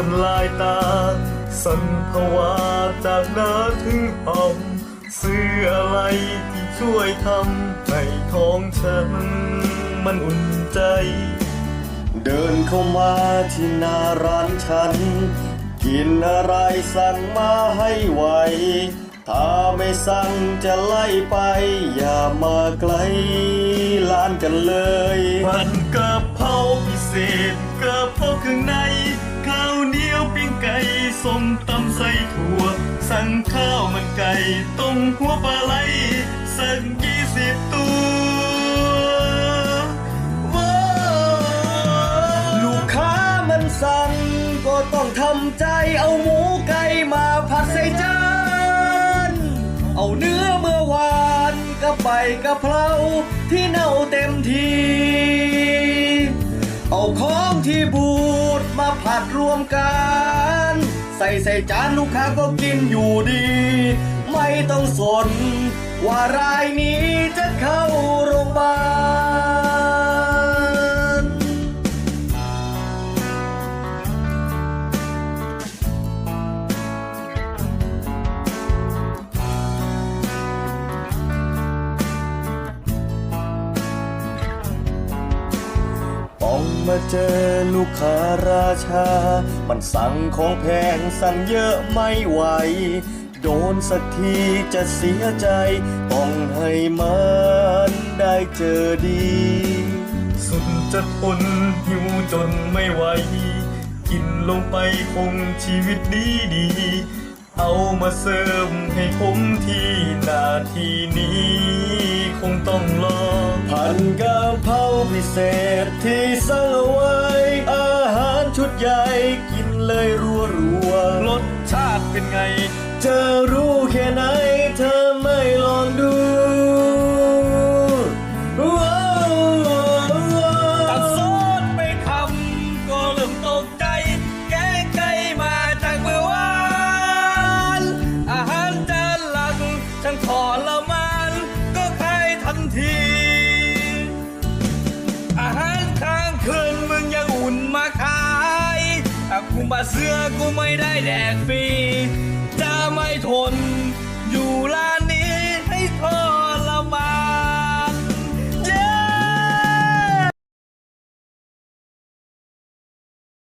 จนลายตา สันภาวาจากหน้าถึงหอมซื้ออะไรที่ช่วยทำให้ท้องฉัน มันอุ่นใจ เดินเข้ามาที่หน้าร้านฉัน กินอะไรสั่งมาให้ไวถ้าไม่สั่งจะไล่ไป อย่ามาไกลร้านกันเลยผัดกะเพราพิเศษกะเพราเครื่องในข้าวเหนี ยวปิ้งไก่ส้มตำใส่ถั่ว สั่งข้าวมันไก่ต้มหัวปลาไหลสั่งยี่สิบตัวว้าวลูกค้ามันสั่งก็ต้องทำใจเอาหมูไก่มาผัดใส่จานเอาเนื้อเมื่อวานกับใบกะเพราที่เน่าเต็มที เอาของที่บู ผัดรวมกัน ใส่ใส่จานลูกค้าก็กินอยู่ดี ไม่ต้องสน ว่ารายนี้จะเข้าโรงพยาบาล มาเจอลูกค้าราชา มันสั่งของแพงสั่งเยอะไม่ไหว โดนสักทีจะเสียใจ ต้องให้มันได้เจอดี สุดจะทนหิวจนไม่ไหว กินลงไปคงชีวิตดีดี เอามาเสริมให้ผมที่นาทีนี้ คงต้องรอ อันกะเพราพิเศษที่สั่งเอาไว้ อาหารชุดใหญ่กินเลยรัวรัวๆรสชาติเป็นไงจะรู้แค่ไหนเธอ มาเสื้อกูไม่ได้แดกฟรีจะไม่ทน